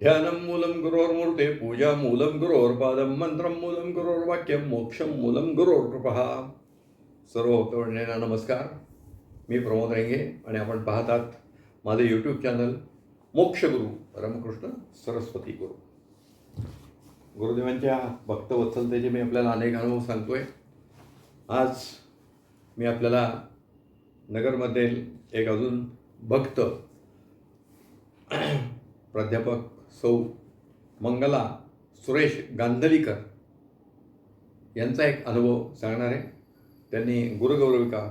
ध्यानं मूलं गुरोर्मूर्ते पूजा मूलं गुरोर्पादं मंत्रं मूलं गुरोर्वाक्यं मोक्षं मूलं गुरोर्कृपः सर्व भक्तमंडळींना नमस्कार मी प्रमोद रेंगे आणि आपण पाहतात माझे यूट्यूब चॅनल मोक्षगुरू रामकृष्ण सरस्वती गुरु गुरुदेवांच्या भक्तवत्सलतेचे मी आपल्याला अनेक अनुभव सांगतो आहे आज मी आपल्याला नगरमधील एक अजून भक्त प्राध्यापक सौ मंगला सुरेश गांधलीकर यांचा एक अनुभव सांगणार आहे. त्यांनी गुरुगौरविका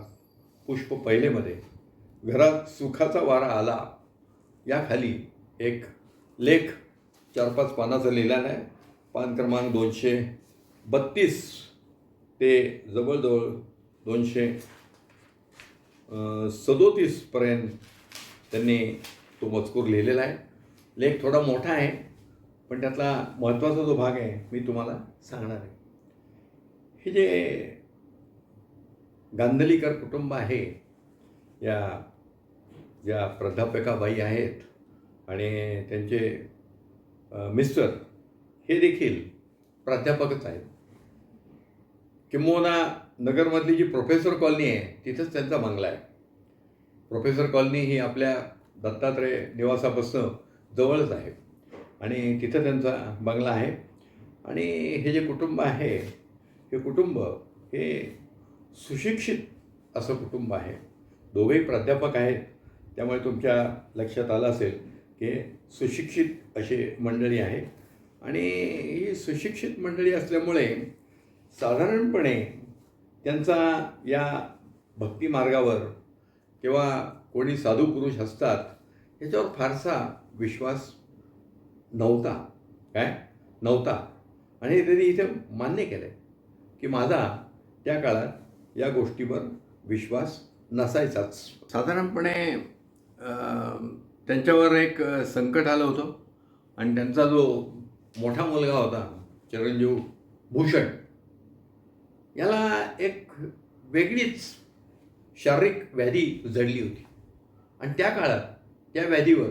पुष्प पहिलेमध्ये घरात सुखाचा वारा आला याखाली एक लेख चार पाच पानाचा लिहिलेला आहे. पान क्रमांक दोनशे बत्तीस ते जवळजवळ दोनशे सदोतीसपर्यंत त्यांनी तो मजकूर लिहिलेला आहे. लेख थोडा मोठा आहे पण त्यातला महत्त्वाचा जो भाग आहे मी तुम्हाला सांगणार आहे. हे जे गांधलीकर कुटुंब आहे या ज्या प्राध्यापकाबाई आहेत आणि त्यांचे मिस्टर हे देखील प्राध्यापकच आहेत. किंबहुना नगरमधली जी प्रोफेसर कॉलनी आहे तिथंच त्यांचा बंगला आहे. प्रोफेसर कॉलनी ही आपल्या दत्तात्रय निवासापासून जवळच आहे. आणि तिथं त्यांचा बंगला आहे. आणि हे जे कुटुंब आहे हे कुटुंब हे सुशिक्षित असं कुटुंब आहे. दोघेही प्राध्यापक आहेत. त्यामुळे तुमच्या लक्षात आलं असेल की सुशिक्षित अशी मंडळी आहे. आणि ही सुशिक्षित मंडळी असल्यामुळे साधारणपणे त्यांचा या भक्ती मार्गावर किंवा कोणी साधू पुरुष असतात याच्यावर फारसा विश्वास नव्हता. काय? नव्हता. आणि त्यांनी इथे मान्य केलं आहे की माझा त्या काळात या गोष्टीवर विश्वास नसायचाच साधारणपणे त्यांच्यावर एक संकट आलं होतं. आणि त्यांचा जो मोठा मुलगा होता चिरंजीव भूषण याला एक वेगळीच शारीरिक व्याधी जडली होती. आणि त्या काळात त्या व्याधीवर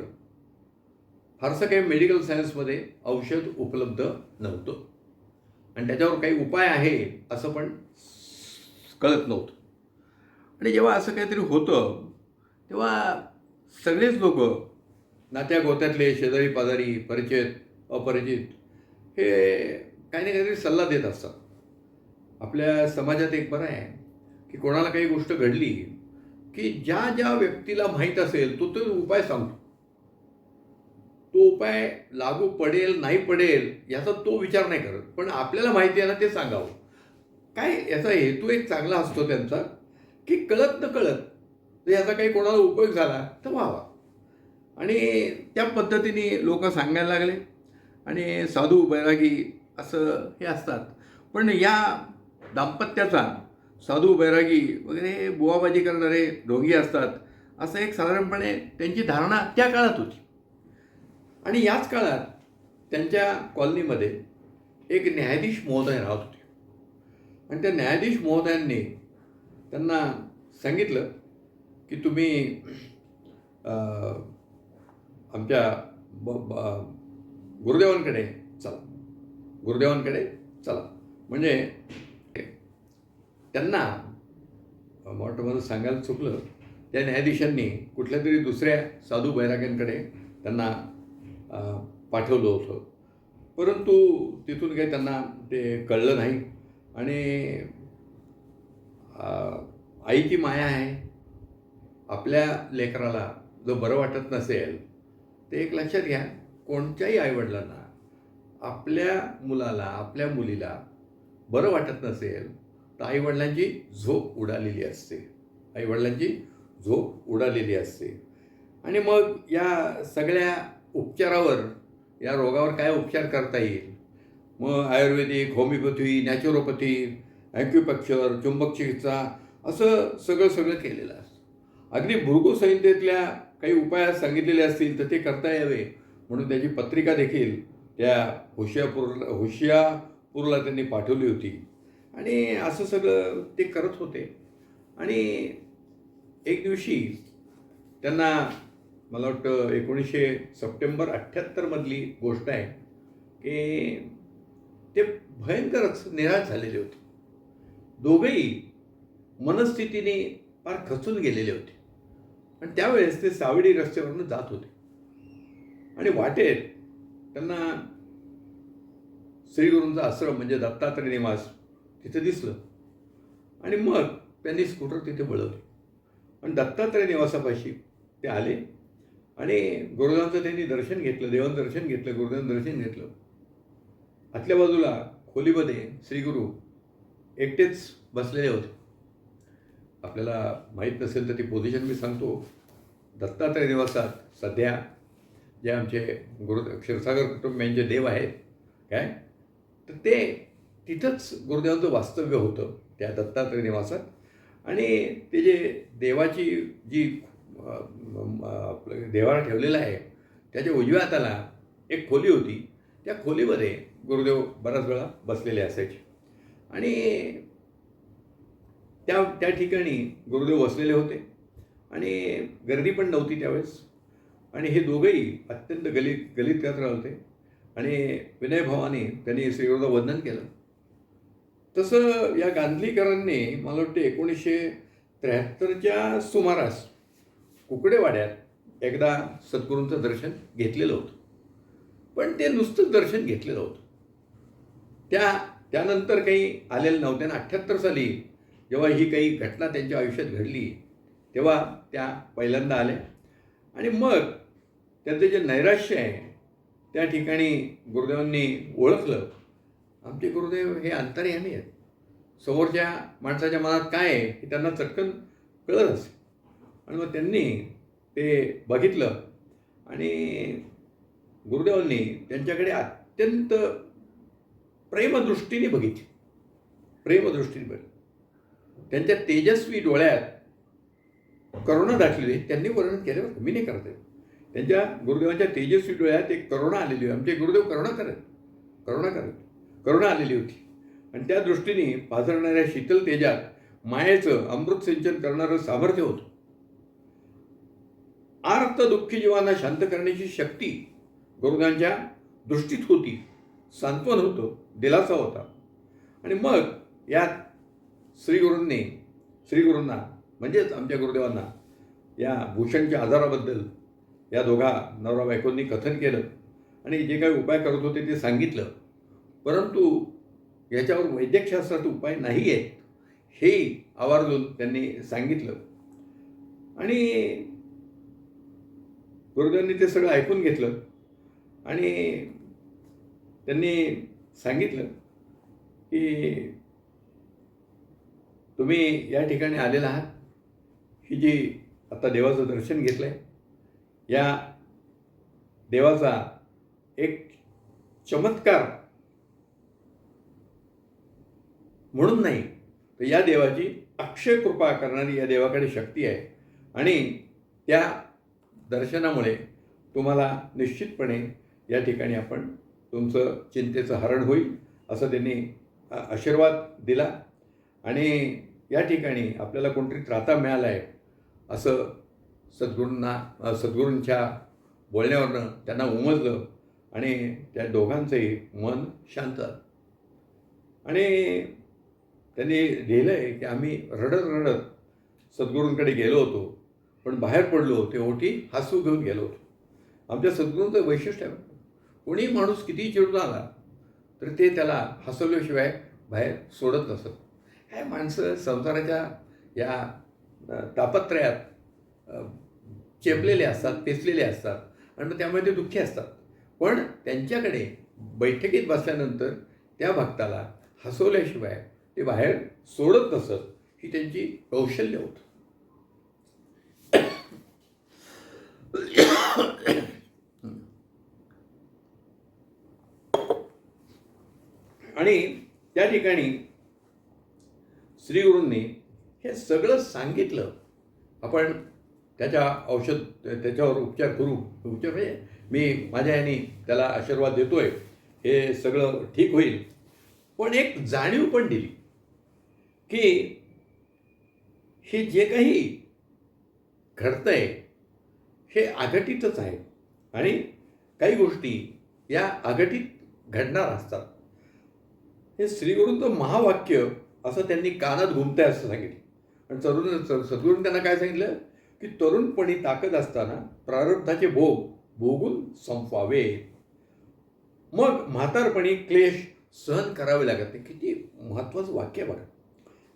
फारसं काही मेडिकल सायन्समध्ये औषध उपलब्ध नव्हतं. आणि त्याच्यावर काही उपाय आहे असं पण कळत नव्हतं. आणि जेव्हा असं काहीतरी होतं तेव्हा सगळेच लोक नात्या गोत्यातले शेजारी पाजारी परिचित अपरिचित हे काही ना काहीतरी सल्ला देत असतात. आपल्या समाजात एक बरं आहे की कोणाला काही गोष्ट घडली की ज्या ज्या व्यक्तीला माहीत असेल तो तो उपाय सांगतो. तो उपाय लागू पडेल नाही पडेल याचा तो विचार नाही करत. पण आपल्याला माहिती आहे ना ते सांगावं. काय याचा हेतू एक चांगला असतो त्यांचा की कळत न कळत जर याचा काही कोणाला उपयोग झाला तर व्हावा. आणि त्या पद्धतीने लोक सांगायला लागले. आणि साधू बैरागी असं हे असतात. पण या दाम्पत्याचा साधू बैरागी वगैरे बुवाबाजी करणारे ढोंगी असतात असं एक साधारणपणे त्यांची धारणा त्या काळात होती. आणि याच काळात त्यांच्या कॉलनीमध्ये एक न्यायाधीश महोदय राहत होते. आणि त्या न्यायाधीश महोदयांनी त्यांना सांगितलं की तुम्ही आमच्या ब ब- गुरुदेवांकडे चला. गुरुदेवांकडे चला. म्हणजे त्यांना मला वाटतं मला सांगायला चुकलं. त्या न्यायाधीशांनी कुठल्या तरी दुसऱ्या साधू बैराग्यांकडे त्यांना पाठवलं होतं. परंतु तिथून काही त्यांना ते कळलं नाही. आणि आई आईची माया आहे. आपल्या लेकराला जो बरं वाटत नसेल ते एक लक्षात घ्या कोणत्याही आईवडिलांना आपल्या मुलाला आपल्या मुलीला बरं वाटत नसेल तर आईवडिलांची झोप उडालेली असते. आईवडिलांची झोप उडालेली असते. आणि मग या सगळ्या उपचारावर या रोगावर काय उपचार करता येईल? मग आयुर्वेदिक होमिओपॅथी नॅचरोपॅथी ॲक्युपॅक्चर चुंबक चिकित्सा असं सगळं सगळं केलेलं असतं. अगदी भृगू संहितेतल्या काही उपाय सांगितलेले असतील तर ते करता यावे. म्हणून त्याची पत्रिका देखील त्या हुशियापूर हुशियापूरला त्यांनी पाठवली होती. आणि असं सगळं ते करत होते. आणि एक दिवशी त्यांना मला वाटतं एकोणीसशे सप्टेंबर अठ्ठ्याहत्तरमधली गोष्ट आहे की ते भयंकरच निराश झालेले होते. दोघेही मनस्थितीने फार खचून गेलेले होते. आणि त्यावेळेस ते सावडी रस्त्यावरनं जात होते. आणि वाटेत त्यांना श्रीगुरूंचा आश्रम म्हणजे दत्तात्रय निवास तिथे दिसलं. आणि मग त्यांनी स्कूटर तिथे वळवली. आणि दत्तात्रय निवासापाशी ते आले. आणि गुरुदेवांचं त्यांनी दर्शन घेतलं देवांचं दर्शन घेतलं गुरुदेवांचं दर्शन घेतलं. आतल्या बाजूला खोलीमध्ये श्रीगुरू एकटेच बसलेले होते. आपल्याला माहीत नसेल तर ती पोझिशन मी सांगतो. दत्तात्रय निवासात सध्या जे आमचे गुरु क्षीरसागर कुटुंबियांचे देव आहेत काय? तर ते तिथंच गुरुदेवांचं वास्तव्य होतं त्या दत्तात्रय निवासात आणि ते जे देवाची जी आपलं देवाला ठेवलेलं आहे त्याच्या उजव्या हाताला एक खोली होती त्या खोलीमध्ये गुरुदेव बऱ्याच वेळा बसलेले असायचे. आणि त्या त्या ठिकाणी गुरुदेव बसलेले होते आणि गर्दी पण नव्हती त्यावेळेस. आणि हे दोघंही अत्यंत गलित गलित करत होते. आणि विनयभावाने त्यांनी श्रीगुरूला वंदन केलं. तसं या गांधलीकरांनी मला वाटतं एकोणीसशे त्र्याहत्तरच्या सुमारास कुकडेवाड्यात एकदा सद्गुरूंचं दर्शन घेतलेलं होतं. पण ते नुसतंच दर्शन घेतलेलं होतं. त्या त्यानंतर काही आलेलं नव्हत्या अठ्ठ्याहत्तर साली जेव्हा ही काही घटना त्यांच्या आयुष्यात घडली तेव्हा त्या पहिल्यांदा आल्या. आणि मग त्यांचं जे नैराश्य आहे त्या ठिकाणी गुरुदेवांनी ओळखलं. आमचे गुरुदेव हे अंतर्यामी आहेत. समोरच्या माणसाच्या मनात काय आहे हे त्यांना चटकन कळत असेल आणि मग त्यांनी ते बघितलं आणि गुरुदेवांनी त्यांच्याकडे अत्यंत प्रेमदृष्टीने बघितली. प्रेमदृष्टीने बघितली. त्यांच्या तेजस्वी डोळ्यात करुणा दाखलेली त्यांनी वर्णन केल्यावर मी नाही करते त्यांच्या गुरुदेवांच्या तेजस्वी डोळ्यात एक करुणा आलेली होती. आमचे गुरुदेव करुणा करत करुणा करत करुणा आलेली होती. आणि त्या दृष्टीने पाझरणाऱ्या शीतल तेजात मायेचं अमृत सिंचन करणारं सामर्थ्य होतं. आर्त दुःखी जीवांना शांत करण्याची शक्ती गरुडांच्या दृष्टीत होती. सांत्वन होतं दिलासा होता. आणि मग यात श्रीगुरूंनी श्रीगुरूंना म्हणजेच आमच्या गुरुदेवांना या भूषणच्या आजाराबद्दल या दोघा नवरा बायकोंनी कथन केलं. आणि जे काही उपाय करत होते ते सांगितलं. परंतु याच्यावर वैद्यकशास्त्रात उपाय नाही आहेत हे आवर्जून त्यांनी सांगितलं. आणि गुरुदेवांनी ते सगळं ऐकून घेतलं. आणि त्यांनी सांगितलं की तुम्ही या ठिकाणी आलेला आहात. ही जी आता देवाचं दर्शन घेतलं आहे या देवाचा एक चमत्कार म्हणून नाही तर या देवाची अक्षय कृपा करणारी या देवाकडे शक्ती आहे. आणि त्या दर्शनामुळे तुम्हाला निश्चितपणे या ठिकाणी आपण तुमचं चिंतेचं हरण होईल असं त्यांनी आशीर्वाद दिला. आणि या ठिकाणी आपल्याला कोणतरी त्राता मिळाला आहे असं सद्गुरूंना सद्गुरूंच्या बोलण्यावरनं त्यांना उमजलं आणि त्या दोघांचंही मन शांत आणि त्यांनी लिहिलं आहे की आम्ही रडत रडत सद्गुरूंकडे गेलो होतो. पण बाहेर पडलो ते हसू घेऊन गेलो होतो. आमच्या सद्गुरूंचं वैशिष्ट्य आहे. कोणी माणूस कितीही चिडून आला तर ते त्याला हसवल्याशिवाय बाहेर सोडत नसत. हे माणसं संसाराच्या या तापत्रयात चेपलेले असतात पेचलेले असतात आणि मग त्यामुळे ते दुःखी असतात. पण त्यांच्याकडे बैठकीत बसल्यानंतर त्या भक्ताला हसवल्याशिवाय ते बाहेर सोडत नसत ही त्यांची कौशल्य होतं. आणि त्या ठिकाणी श्रीगुरूंनी हे सगळं सांगितलं. आपण त्याच्या औषध त्याच्यावर उपचार करू. उपचार म्हणजे मी माझ्या याने त्याला आशीर्वाद देतो आहे हे सगळं ठीक होईल. पण एक जाणीव पण दिली की हे जे काही घडतंय हे आघटितच आहे. आणि काही गोष्टी या आघटित घडणार असतात. हे श्रीगुरूंचं महावाक्य असं त्यांनी कानात घुमतंय असं सांगितलं. आणि तरुण स- सद्गुरूंनी त्यांना काय सांगितलं? की तरुणपणी ताकद असताना प्रारब्धाचे भोग भोगून संपवावे. मग म्हातारपणी क्लेश सहन करावे लागत नाही. किती महत्त्वाचं वाक्य आहे बघा.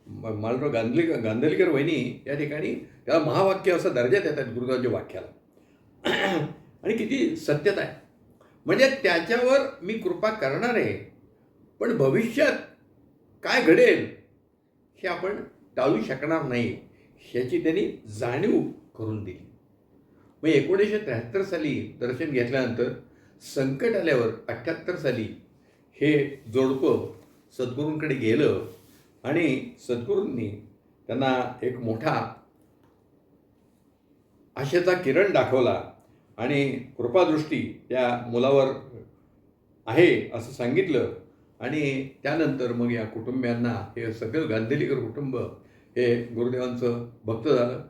मला गांधली गांधलीकर वहिनी या ठिकाणी त्याला महावाक्य असा दर्जा देतात गुरुदासच्या वाक्याला. आणि किती सत्यता आहे. म्हणजे त्याच्यावर मी कृपा करणार आहे. पण भविष्यात काय घडेल हे आपण टाळू शकणार नाही ह्याची त्यांनी जाणीव करून दिली. मग एकोणीसशे त्र्याहत्तर साली दर्शन घेतल्यानंतर संकट आल्यावर अठ्ठ्याहत्तर साली हे जोडपं सद्गुरूंकडे गेलं आणि सद्गुरूंनी त्यांना एक मोठा आशेचा किरण दाखवला आणि कृपादृष्टी त्या मुलावर आहे असं सांगितलं. आणि त्यानंतर मग या कुटुंबियांना हे सगळं गांधीलीकर कुटुंब हे गुरुदेवांचं भक्त झालं.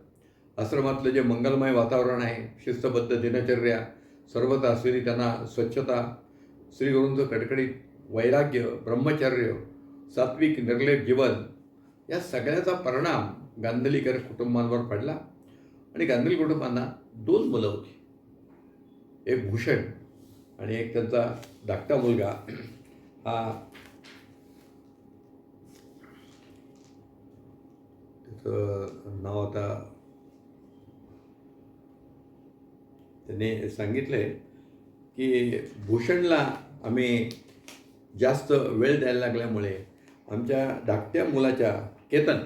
आश्रमातलं जे मंगलमय वातावरण आहे शिस्तबद्ध दिनचर्या सर्वता असलेली त्यांना स्वच्छता श्रीगुरूंचं कडकडीत वैराग्य ब्रह्मचर्य सात्विक निर्लेप जीवन या सगळ्याचा परिणाम गांधलीकर कुटुंबांवर पडला. आणि गांधली कुटुंबांना दोन मुलं होती. एक भूषण आणि एक त्यांचा धाकटा मुलगा. त्याचं नाव आता त्याने सांगितलंय की भूषणला आम्ही जास्त वेळ द्यायला लागल्यामुळे आमच्या धाकट्या मुलाच्या केतन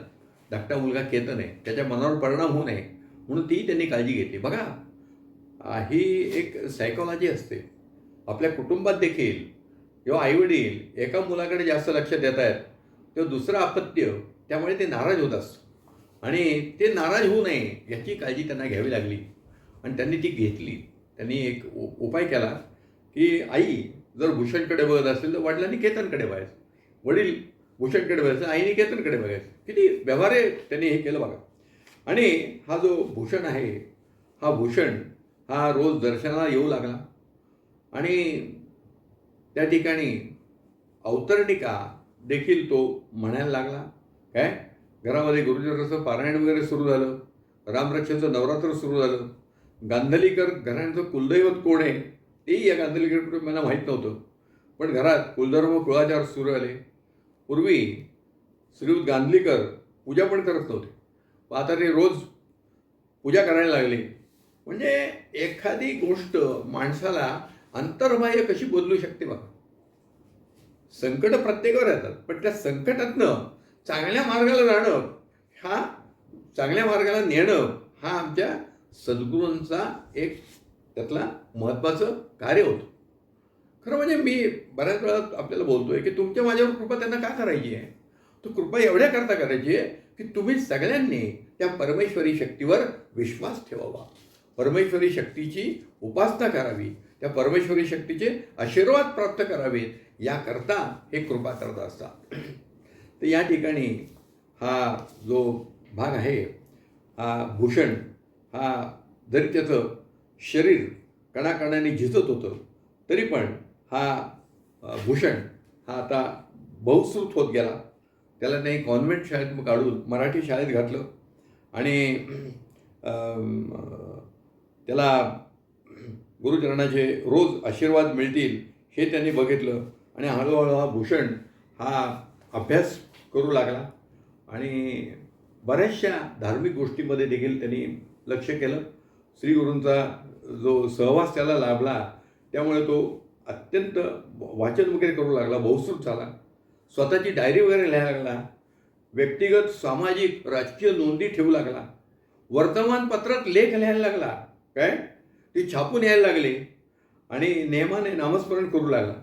धाकटा मुलगा केतन आहे त्याच्या मनावर परिणाम होऊ नये म्हणून ती त्यांनी काळजी घेतली. बघा ही एक सायकॉलॉजी असते. आपल्या कुटुंबात देखील जेव्हा आईवडील एका मुलाकडे जास्त लक्ष देत आहेत तेव्हा दुसरं अपत्य त्यामुळे ते नाराज होत असतो आणि ते नाराज होऊ नये याची काळजी त्यांना घ्यावी लागली. आणि त्यांनी ती घेतली. त्यांनी एक उपाय केला की आई जर भूषणकडे बघत असेल तर वडिलांनी केतनकडे बघायचं. वडील भूषणकडे बघायचं आईने केतनकडे बघायचं. किती व्यवहारे त्यांनी हे केलं बघा. आणि हा जो भूषण आहे हा भूषण हा रोज दर्शनाला येऊ लागला. आणि त्या ठिकाणी अवतरणिका देखील तो म्हणायला लागला. काय? घरामध्ये गुरुचरणाचं पारायण वगैरे सुरू झालं. रामरक्षाचं नवरात्र सुरू झालं. गांधलीकर घराण्याचं कुलदैवत कोण आहे? तेही या गांधलीकर कुटुंबांना माहीत नव्हतं. पण घरात कुलधर्म कुळाचार सुरू झाले. पूर्वी श्रीयुत गांधलीकर पूजा पण करत नव्हते. पण आता ते रोज पूजा करायला लागले. म्हणजे एखादी गोष्ट माणसाला अंतर्बाह्य कशी बदलू शकते बघा. संकट प्रत्येकावर येतात पण त्या संकटातनं चांगल्या मार्गाला जाणं हा चांगल्या मार्गाला नेणं हा आमच्या सद्गुरूंचा एक त्यातला महत्त्वाचं कार्य होतं. खरं म्हणजे मी बऱ्याच वेळा आपल्याला बोलतोय की तुमच्या माझ्यावर कृपा त्यांना का करायची आहे? तो कृपा एवढ्या करता करायची आहे की तुम्ही सगळ्यांनी त्या परमेश्वरी शक्तीवर विश्वास ठेवावा. परमेश्वरी शक्तीची उपासना करावी. त्या परमेश्वरी शक्तीचे आशीर्वाद प्राप्त करावेत. याकरता हे कृपा करत असतात. तर या ठिकाणी हा जो भाग आहे हा भूषण हा जरी त्याचं शरीर कणाकणाने झिजत होतं तरी पण हा भूषण हा आता बहुश्रुत होत गेला. त्याला नाही कॉन्व्हेंट शाळेत काढून मराठी शाळेत घातलं आणि त्याला गुरुचरणाचे रोज आशीर्वाद मिळतील हे त्यांनी बघितलं. आणि हळूहळू हा भूषण हा अभ्यास करू लागला. आणि बऱ्याचशा धार्मिक गोष्टीमध्ये देखील त्यांनी लक्ष केलं. श्री गुरूंचा जो सहवास त्याला लाभला त्यामुळे तो अत्यंत वाचन वगैरे करू लागला बहुश्रुत झाला. स्वतःची डायरी वगैरे लिहायला लागला. व्यक्तिगत सामाजिक राजकीय नोंदी ठेवू लागला. वर्तमानपत्रात लेख लिहायला लागला. काय? ते छापून यायला लागले आणि नेमाने नामस्मरण करू लागला.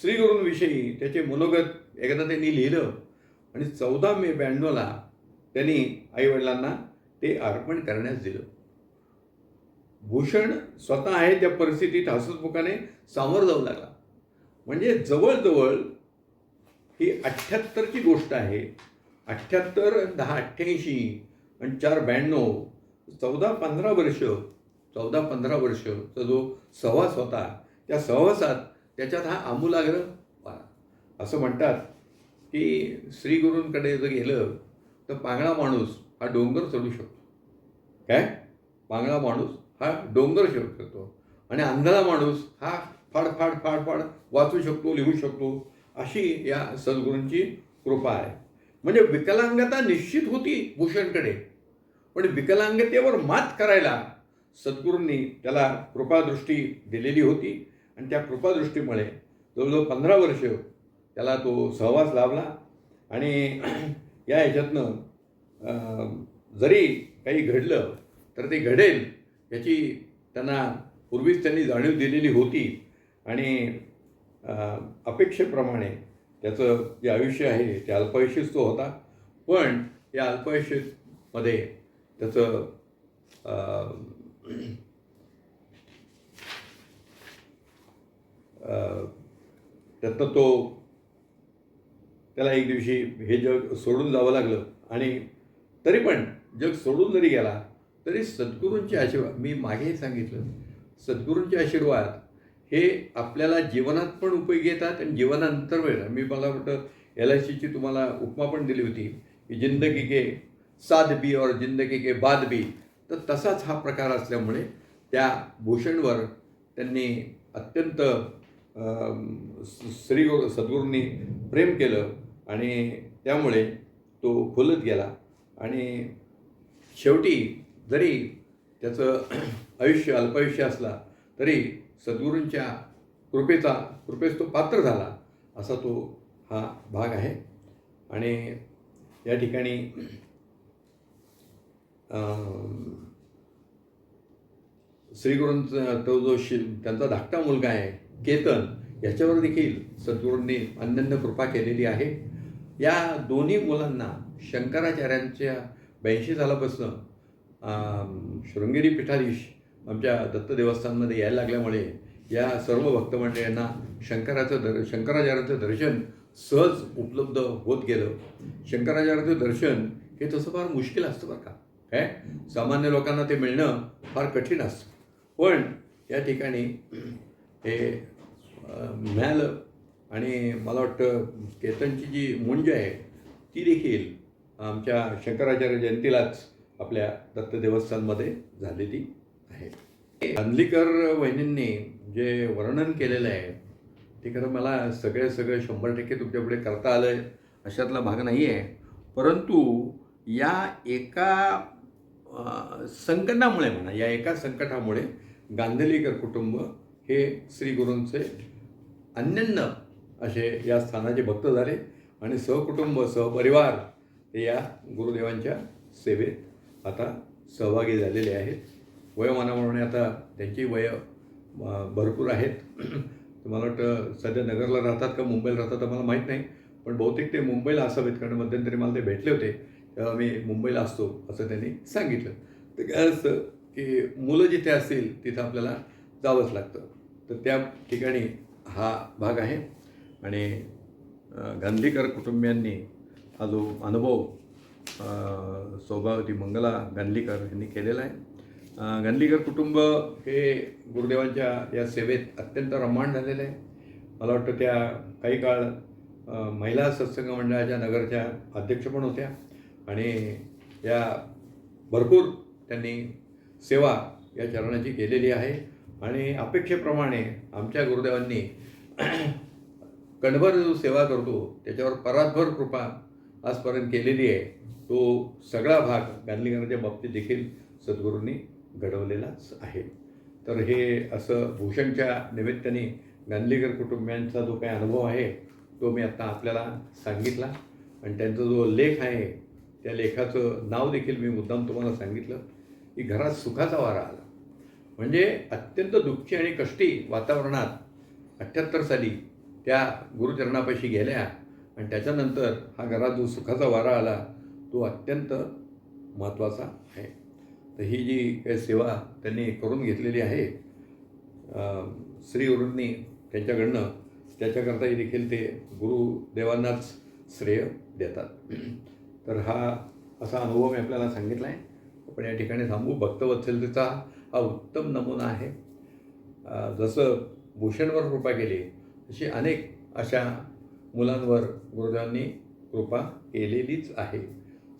श्रीगुरूंविषयी त्याचे मनोगत एकदा त्यांनी लिहिलं आणि चौदा मे ब्याण्णवला त्यांनी आईवडिलांना ते अर्पण करण्यास दिलं. भूषण स्वतः आहे त्या परिस्थितीत हसतमुखाने सामोरं जाऊ लागला. म्हणजे जवळजवळ ही अठ्ठ्याहत्तरची गोष्ट आहे. अठ्ठ्याहत्तर दहा अठ्ठ्याऐंशी आणि चार ब्याण्णव चौदा पंधरा वर्ष चौदा पंधरा वर्षचा जो सहवास होता त्या सहवासात त्याच्यात हा आमूलाग्र असं म्हणतात की श्रीगुरूंकडे जर गेलं तर पांगळा माणूस हा डोंगर चढू शकतो. काय? पांगळा माणूस हा डोंगर चढू शकतो. आणि अंधळा माणूस हा फाड फाड फाड फाड वाचू शकतो लिहू शकतो. अशी या सद्गुरूंची कृपा आहे. म्हणजे विकलांगता निश्चित होती भूषणकडे. पण विकलांगतेवर मात करायला सद्गुरूंनी त्याला कृपादृष्टी दिलेली होती आणि त्या कृपादृष्टीमुळे जवळजवळ पंधरा वर्ष त्याला तो सहवास लाभला. आणि या ह्याच्यातनं जरी काही घडलं तर ते घडेल याची त्यांना पूर्वीच त्यांनी जाणीव दिलेली होती. आणि अपेक्षेप्रमाणे त्याचं जे आयुष्य आहे ते अल्पायुष्यच तो होता. पण या अल्पायुष्यमध्ये त्याचं त्यातनं तो त्याला एक दिवशी हे जग सोडून जावं लागलं. आणि तरी पण जग सोडून जरी गेला तरी सद्गुरूंचे आशीर्वाद मी मागेही सांगितलं सद्गुरूंचे आशीर्वाद हे आपल्याला जीवनात पण उपयोगी येतात आणि जीवनानंतर मिळतात. मी मला वाटतं एल आय सीची तुम्हाला उपमा पण दिली होती की जिंदगी के साध बी और जिंदगी के बाद बी. तर तसाच हा प्रकार असल्यामुळे त्या भूषणवर त्यांनी अत्यंत स- श्री गुरु सद्गुरूंनी प्रेम केलं आणि त्यामुळे तो फुलत गेला. आणि शेवटी जरी त्याचं आयुष्य अल्पायुष्य असला तरी सद्गुरूंच्या कृपेचा कृपेस तो पात्र झाला असा तो हा भाग आहे. आणि या ठिकाणी श्रीगुरूंचा तो जो शि त्यांचा धाकटा मुलगा आहे केतन याच्यावर देखील सद्गुरूंनी अनन्य कृपा केलेली आहे. या दोन्ही मुलांना शंकराचार्यांच्या ब्याऐंशी सालापासून शृंगेरी पीठाधीश आमच्या दत्त देवस्थानमध्ये यायला लागल्यामुळे या सर्व भक्तमंडळींना शंकराचं दर शंकराचार्याचं दर्शन सहज उपलब्ध होत गेलं. शंकराचार्याचं दर्शन हे तसं फार मुश्किल असतं बरं का. हे? सामान्य लोकांना ते मिळणं फार कठीण असतं. पण या ठिकाणी हे मिळालं आणि मला वाटतं केतनची जी मुंज आहे ती देखील आमच्या शंकराचार्य जयंतीलाच आपल्या दत्त देवस्थानमध्ये झालेली आहे. अंधलीकर वहिनींनी जे वर्णन केलेलं आहे ते खरं मला सगळे सगळं शंभर टक्के तुमच्यापुढे करता आलं आहे अशातला भाग नाही आहे परंतु या एका संकटामुळे म्हणा या एका संकटामुळे गांधलीकर कुटुंब हे श्री गुरूंचे अन्यन्य असे या स्थानाचे भक्त झाले आणि सहकुटुंब सहपरिवार हे या गुरुदेवांच्या सेवेत आता सहभागी झालेले आहेत. वयोमानाप्रमाणे आता त्यांची वय भरपूर आहेत. तुम्हाला मला वाटतं सध्या नगरला राहतात का मुंबईला राहतात तर मला माहीत नाही पण बहुतेक ते मुंबईला असावेत कारण मध्यंतरी मला ते भेटले होते. मी मुंबईला असतो असं त्यांनी सांगितलं. तर काय असतं की मुलं जिथे असतील तिथं आपल्याला जावंच लागतं. तर त्या ठिकाणी हा भाग आहे. आणि गांधीकर कुटुंबियांनी हा जो अनुभव सौभावती मंगला गांधीकर यांनी केलेला आहे. गांधीकर कुटुंब हे गुरुदेवांच्या या सेवेत अत्यंत रममाण झालेलं आहे. मला वाटतं त्या काही काळ महिला सत्संग मंडळाच्या नगरच्या अध्यक्ष पण होत्या. आणि या भरपूर त्यांनी सेवा या चरणाची केलेली आहे. आणि अपेक्षेप्रमाणे आमच्या गुरुदेवांनी कणभर जो सेवा करतो त्याच्यावर परातभर कृपा आजपर्यंत केलेली आहे. तो सगळा भाग गांधीकरांच्या बाबतीत देखील सद्गुरूंनी घडवलेलाच आहे. तर हे असं भूषणच्या निमित्ताने गांधीकर कुटुंबियांचा जो काही अनुभव आहे तो मी आत्ता आपल्याला सांगितला. आणि त्यांचा जो लेख आहे त्या लेखाचं नाव देखील मी मुद्दाम तुम्हाला सांगितलं की घरात सुखाचा वारा आला. म्हणजे अत्यंत दुःखी आणि कष्टी वातावरणात अठ्ठ्याहत्तर साली त्या गुरुचरणापाशी गेल्या आणि त्याच्यानंतर हा घरात जो सुखाचा वारा आला तो अत्यंत महत्त्वाचा आहे. तर ही जी काही सेवा त्यांनी करून घेतलेली आहे अं, त्यांच्याकडनं त्याच्याकरताही देखील ते गुरुदेवांनाच श्रेय देतात. तर हा असा अनुभव मी आपल्याला सांगितला आहे. पण या ठिकाणी थांबू. भक्तवत्सलतेचा हा उत्तम नमुना आहे. जसं भूषणवर कृपा केली तशी अनेक अशा मुलांवर गुरुदेवांनी कृपा केलेलीच आहे.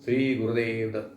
श्री गुरुदेव दत्त